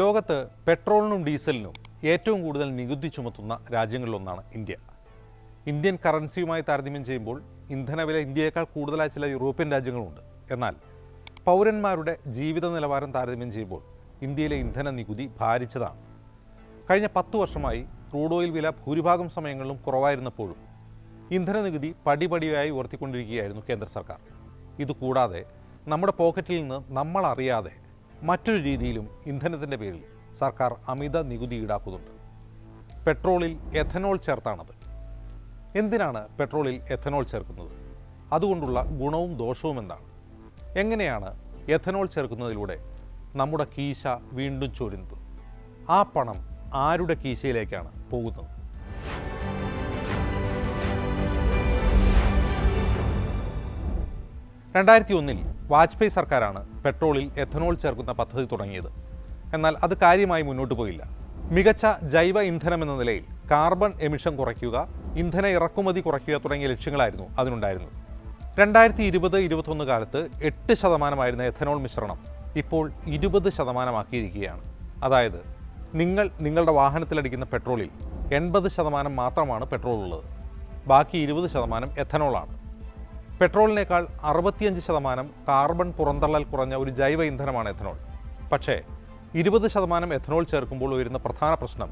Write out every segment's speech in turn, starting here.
ലോകത്ത് പെട്രോളിനും ഡീസലിനും ഏറ്റവും കൂടുതൽ നികുതി ചുമത്തുന്ന രാജ്യങ്ങളിലൊന്നാണ് ഇന്ത്യ. ഇന്ത്യൻ കറൻസിയുമായി താരതമ്യം ചെയ്യുമ്പോൾ ഇന്ധനവില ഇന്ത്യയേക്കാൾ കൂടുതലായ ചില യൂറോപ്യൻ രാജ്യങ്ങളുണ്ട്. എന്നാൽ പൗരന്മാരുടെ ജീവിത നിലവാരം താരതമ്യം ചെയ്യുമ്പോൾ ഇന്ത്യയിലെ ഇന്ധന നികുതി ഭാരിച്ചതാണ്. കഴിഞ്ഞ പത്ത് വർഷമായി ക്രൂഡ് ഓയിൽ വില ഭൂരിഭാഗം സമയങ്ങളിലും കുറവായിരുന്നപ്പോഴും ഇന്ധന നികുതി പടിപടിയായി ഉയർത്തിക്കൊണ്ടിരിക്കുകയായിരുന്നു കേന്ദ്ര സർക്കാർ. ഇതുകൂടാതെ നമ്മുടെ പോക്കറ്റിൽ നിന്ന് നമ്മൾ അറിയാതെ മറ്റൊരു രീതിയിലും ഇന്ധനത്തിന്റെ പേരിൽ സർക്കാർ അമിത നികുതി ഈടാക്കുന്നുണ്ട്. പെട്രോളിൽ എഥനോൾ ചേർത്താണത്. എന്തിനാണ് പെട്രോളിൽ എഥനോൾ ചേർക്കുന്നത്? അതുകൊണ്ടുള്ള ഗുണവും ദോഷവും എന്താണ്? എങ്ങനെയാണ് എഥനോൾ ചേർക്കുന്നതിലൂടെ നമ്മുടെ കീശ വീണ്ടും ചൊരുന്നത്? ആ പണം ആരുടെ കീശയിലേക്കാണ് പോകുന്നത്? രണ്ടായിരത്തി ഒന്നിൽ വാജ്പേയി സർക്കാരാണ് പെട്രോളിൽ എഥനോൾ ചേർക്കുന്ന പദ്ധതി തുടങ്ങിയത്. എന്നാൽ അത് കാര്യമായി മുന്നോട്ട് പോയില്ല. മികച്ച ജൈവ ഇന്ധനം എന്ന നിലയിൽ കാർബൺ എമിഷൻ കുറയ്ക്കുക ഇന്ധന ഇറക്കുമതി കുറയ്ക്കുക തുടങ്ങിയ ലക്ഷ്യങ്ങളായിരുന്നു അതിനുണ്ടായിരുന്നത്. രണ്ടായിരത്തി ഇരുപത് ഇരുപത്തൊന്ന് കാലത്ത് എട്ട് ശതമാനമായിരുന്ന എഥനോൾ മിശ്രണം ഇപ്പോൾ ഇരുപത് ശതമാനമാക്കിയിരിക്കുകയാണ്. അതായത് നിങ്ങൾ നിങ്ങളുടെ വാഹനത്തിലടിക്കുന്ന പെട്രോളിൽ എൺപത് ശതമാനം മാത്രമാണ് പെട്രോൾ ഉള്ളത് ബാക്കി ഇരുപത് ശതമാനം എഥനോളാണ്. പെട്രോളിനേക്കാൾ അറുപത്തിയഞ്ച് ശതമാനം കാർബൺ പുറന്തള്ളൽ കുറഞ്ഞ ഒരു ജൈവ ഇന്ധനമാണ് എഥനോൾ. പക്ഷേ ഇരുപത് ശതമാനം എഥനോൾ ചേർക്കുമ്പോൾ ഉയരുന്ന പ്രധാന പ്രശ്നം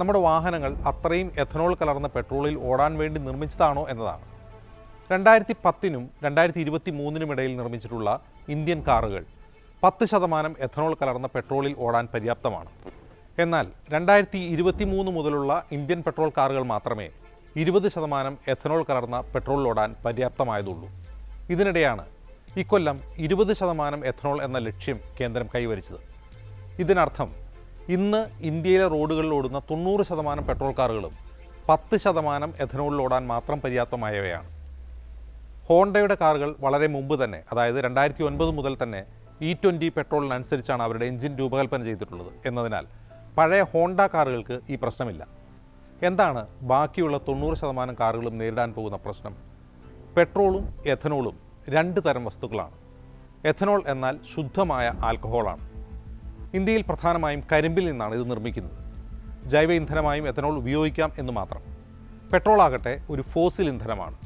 നമ്മുടെ വാഹനങ്ങൾ അത്രയും എഥനോൾ കലർന്ന പെട്രോളിൽ ഓടാൻ വേണ്ടി നിർമ്മിച്ചതാണോ എന്നതാണ്. രണ്ടായിരത്തി പത്തിനും രണ്ടായിരത്തി ഇരുപത്തി മൂന്നിനും ഇടയിൽ നിർമ്മിച്ചിട്ടുള്ള ഇന്ത്യൻ കാറുകൾ പത്ത് ശതമാനം എഥനോൾ കലർന്ന പെട്രോളിൽ ഓടാൻ പര്യാപ്തമാണ്. എന്നാൽ രണ്ടായിരത്തി ഇരുപത്തി മൂന്ന് മുതലുള്ള ഇന്ത്യൻ പെട്രോൾ കാറുകൾ മാത്രമേ ഇരുപത് ശതമാനം എഥനോൾ കലർന്ന പെട്രോൾ ഓടാൻ പര്യാപ്തമായതുള്ളൂ. ഇതിനിടെയാണ് ഇക്കൊല്ലം ഇരുപത് ശതമാനം എഥനോൾ എന്ന ലക്ഷ്യം കേന്ദ്രം കൈവരിച്ചത്. ഇതിനർത്ഥം ഇന്ന് ഇന്ത്യയിലെ റോഡുകളിൽ ഓടുന്ന തൊണ്ണൂറ് ശതമാനം പെട്രോൾ കാറുകളും പത്ത് ശതമാനം എഥനോളിൽ ഓടാൻ മാത്രം പര്യാപ്തമായവയാണ്. ഹോണ്ടയുടെ കാറുകൾ വളരെ മുമ്പ് തന്നെ അതായത് രണ്ടായിരത്തി ഒൻപത് മുതൽ തന്നെ ഇ ട്വന്റി പെട്രോളിനനുസരിച്ചാണ് അവരുടെ എഞ്ചിൻ രൂപകൽപ്പന ചെയ്തിട്ടുള്ളത് എന്നതിനാൽ പഴയ ഹോണ്ട കാറുകൾക്ക് ഈ പ്രശ്നമില്ല. എന്താണ് ബാക്കിയുള്ള തൊണ്ണൂറ് ശതമാനം കാറുകളും നേരിടാൻ പോകുന്ന പ്രശ്നം? പെട്രോളും എഥനോളും രണ്ട് തരം വസ്തുക്കളാണ്. എഥനോൾ എന്നാൽ ശുദ്ധമായ ആൽക്കഹോളാണ്. ഇന്ത്യയിൽ പ്രധാനമായും കരിമ്പിൽ നിന്നാണ് ഇത് നിർമ്മിക്കുന്നത്. ജൈവ ഇന്ധനമായും എഥനോൾ ഉപയോഗിക്കാം എന്ന് മാത്രം. പെട്രോൾ ആകട്ടെ ഒരു ഫോസിൽ ഇന്ധനമാണ്.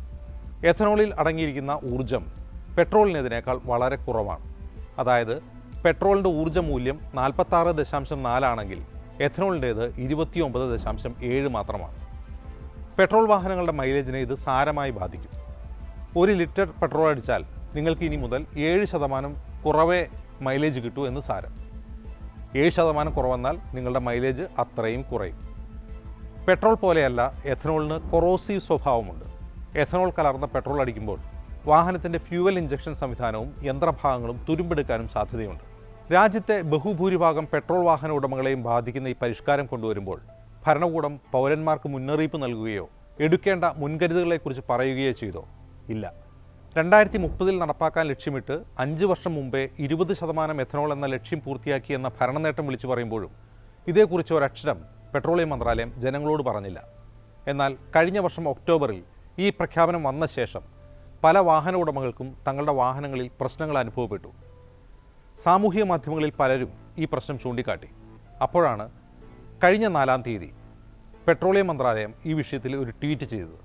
എഥനോളിൽ അടങ്ങിയിരിക്കുന്ന ഊർജം പെട്രോളിനതിനേക്കാൾ വളരെ കുറവാണ്. അതായത് പെട്രോളിന്റെ ഊർജ മൂല്യം നാൽപ്പത്താറ് ദശാംശം നാലാണെങ്കിൽ എഥനോളിന്റേത് ഇരുപത്തിയൊമ്പത് ദശാംശം ഏഴ് മാത്രമാണ്. പെട്രോൾ വാഹനങ്ങളുടെ മൈലേജിനെ ഇത് സാരമായി ബാധിക്കും. ഒരു ലിറ്റർ പെട്രോൾ അടിച്ചാൽ നിങ്ങൾക്ക് ഇനി മുതൽ ഏഴ് ശതമാനം കുറവേ മൈലേജ് കിട്ടൂ എന്ന് സാരം. ഏഴ് ശതമാനം കുറവെന്നാൽ നിങ്ങളുടെ മൈലേജ് അത്രയും കുറയും. പെട്രോൾ പോലെയല്ല എഥനോളിന് കൊറോസീവ് സ്വഭാവമുണ്ട്. എഥനോൾ കലർന്ന പെട്രോൾ അടിക്കുമ്പോൾ വാഹനത്തിന്റെ ഫ്യൂവൽ ഇഞ്ചക്ഷൻ സംവിധാനവും യന്ത്രഭാഗങ്ങളും തുരുമ്പെടുക്കാനും സാധ്യതയുണ്ട്. രാജ്യത്തെ ബഹുഭൂരിഭാഗം പെട്രോൾ വാഹന ഉടമകളെയും ബാധിക്കുന്ന ഈ പരിഷ്കാരം കൊണ്ടുവരുമ്പോൾ ഭരണകൂടം പൗരന്മാർക്ക് മുന്നറിയിപ്പ് നൽകുകയോ എടുക്കേണ്ട മുൻകരുതലുകളെക്കുറിച്ച് പറയുകയോ ചെയ്തോ? ഇല്ല. രണ്ടായിരത്തി മുപ്പതിൽ നടപ്പാക്കാൻ ലക്ഷ്യമിട്ട് അഞ്ച് വർഷം മുമ്പേ ഇരുപത് ശതമാനം എഥനോൾ എന്ന ലക്ഷ്യം പൂർത്തിയാക്കി എന്ന ഭരണനേട്ടം വിളിച്ചു പറയുമ്പോഴും ഇതേക്കുറിച്ച് ഒരക്ഷരം പെട്രോളിയം മന്ത്രാലയം ജനങ്ങളോട് പറഞ്ഞില്ല. എന്നാൽ കഴിഞ്ഞ വർഷം ഒക്ടോബറിൽ ഈ പ്രഖ്യാപനം വന്ന ശേഷം പല വാഹന ഉടമകൾക്കും തങ്ങളുടെ വാഹനങ്ങളിൽ പ്രശ്നങ്ങൾ അനുഭവപ്പെട്ടു. സാമൂഹിക മാധ്യമങ്ങളിൽ പലരും ഈ പ്രശ്നം ചൂണ്ടിക്കാട്ടി. അപ്പോഴാണ് കഴിഞ്ഞ നാലാം തീയതി പെട്രോളിയം മന്ത്രാലയം ഈ വിഷയത്തിൽ ഒരു ട്വീറ്റ് ചെയ്തത്.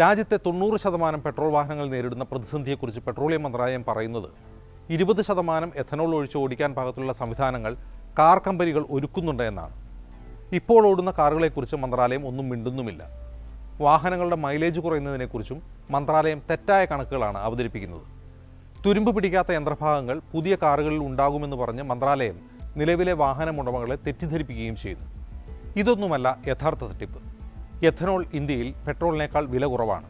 രാജ്യത്തെ തൊണ്ണൂറ് ശതമാനം പെട്രോൾ വാഹനങ്ങൾ നേരിടുന്ന പ്രതിസന്ധിയെക്കുറിച്ച് പെട്രോളിയം മന്ത്രാലയം പറയുന്നത് ഇരുപത് ശതമാനം എഥനോൾ ഒഴിച്ച് ഓടിക്കാൻ പാകത്തുള്ള സംവിധാനങ്ങൾ കാർ കമ്പനികൾ ഒരുക്കുന്നുണ്ട് എന്നാണ്. ഇപ്പോൾ ഓടുന്ന കാറുകളെക്കുറിച്ച് മന്ത്രാലയം ഒന്നും മിണ്ടുന്നുമില്ല. വാഹനങ്ങളുടെ മൈലേജ് കുറയുന്നതിനെക്കുറിച്ചും മന്ത്രാലയം തെറ്റായ കണക്കുകളാണ് അവതരിപ്പിക്കുന്നത്. തുരുമ്പ് പിടിക്കാത്ത യന്ത്രഭാഗങ്ങൾ പുതിയ കാറുകളിൽ ഉണ്ടാകുമെന്ന് പറഞ്ഞ് മന്ത്രാലയം നിലവിലെ വാഹന ഉടമകളെ തെറ്റിദ്ധരിപ്പിക്കുകയും ചെയ്യുന്നു. ഇതൊന്നുമല്ല യഥാർത്ഥ തട്ടിപ്പ് എഥനോൾ ഇന്ത്യയിൽ പെട്രോളിനേക്കാൾ വില കുറവാണ്.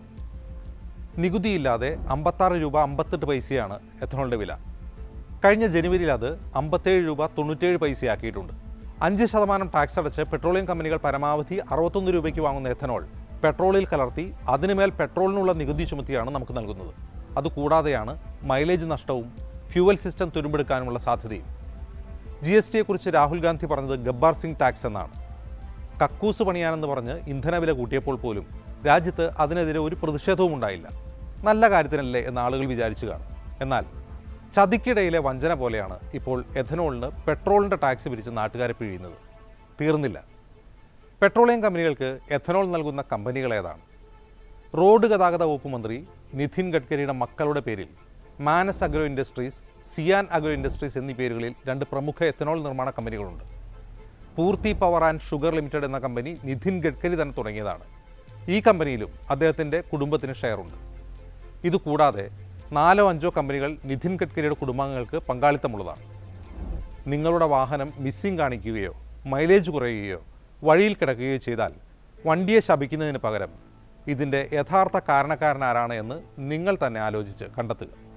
നികുതിയില്ലാതെ അമ്പത്താറ് രൂപ അമ്പത്തെട്ട് പൈസയാണ് എഥനോളിന്റെ വില. കഴിഞ്ഞ ജനുവരിയിൽ അത് അമ്പത്തേഴ് രൂപ തൊണ്ണൂറ്റേഴ് പൈസയാക്കിയിട്ടുണ്ട്. അഞ്ച് ശതമാനം ടാക്സ് അടച്ച് പെട്രോളിയം കമ്പനികൾ പരമാവധി അറുപത്തൊന്ന് രൂപയ്ക്ക് വാങ്ങുന്ന എഥനോൾ പെട്രോളിൽ കലർത്തി അതിനുമേൽ പെട്രോളിനുള്ള നികുതി ചുമത്തിയാണ് നമുക്ക് നൽകുന്നത്. അതുകൂടാതെയാണ് മൈലേജ് നഷ്ടവും ഫ്യൂവൽ സിസ്റ്റം തുരുമ്പെടുക്കാനുമുള്ള സാധ്യതയും. ജി എസ് ടിയെക്കുറിച്ച് രാഹുൽ ഗാന്ധി പറഞ്ഞത് ഗബ്ബാർ സിംഗ് ടാക്സ് എന്നാണ്. കക്കൂസ് പണിയാനെന്ന് പറഞ്ഞ് ഇന്ധനവില കൂട്ടിയപ്പോൾ പോലും രാജ്യത്ത് അതിനെതിരെ ഒരു പ്രതിഷേധവും ഉണ്ടായില്ല. നല്ല കാര്യത്തിനല്ലേ എന്ന് ആളുകൾ വിചാരിച്ചു കാണും. എന്നാൽ ചതിക്കിടയിലെ വഞ്ചന പോലെയാണ് ഇപ്പോൾ എഥനോളിന് പെട്രോളിന്റെ ടാക്സ് പിരിച്ച് നാട്ടുകാരെ പിഴിയുന്നത്. തീർന്നില്ല. പെട്രോളിയം കമ്പനികൾക്ക് എഥനോൾ നൽകുന്ന കമ്പനികൾ ഏതാണ് റോഡ് ഗതാഗത വകുപ്പ് മന്ത്രി നിതിൻ ഗഡ്കരിയുടെ മക്കളുടെ പേരിൽ Manas agro industries Cian agro industries എന്നീ പേരുകളിൽ രണ്ട് പ്രമുഖ എത്തനോൾ നിർമ്മാണ കമ്പനികളുണ്ട്. Purti power and sugar limited എന്ന കമ്പനി നിതിൻ ഗഡ്കരി തന്നെ തുടങ്ങിയതാണ്. ഈ കമ്പനിയിലും അദ്ദേഹത്തിന്റെ കുടുംബത്തിന് ഷെയറുണ്ട്. ഇതുകൂടാതെ നാലോ അഞ്ചോ കമ്പനികൾ നിതിൻ ഗഡ്കരിയുടെ കുടുംബാംഗങ്ങൾക്ക് പങ്കാളിത്തമുള്ളതാണ്. നിങ്ങളുടെ വാഹനം മിസ്സിംഗ് കാണിക്കുകയോ മൈലേജ് കുറയുകയോ വഴിയിൽ കിടക്കുകയോ ചെയ്താൽ വണ്ടിയെ ശപിക്കുന്നതിന് പകരം ഇതിന്റെ യഥാർത്ഥ കാരണക്കാരനാരാണ് എന്ന് നിങ്ങൾ തന്നെ ആലോചിച്ച് കണ്ടെത്തുക.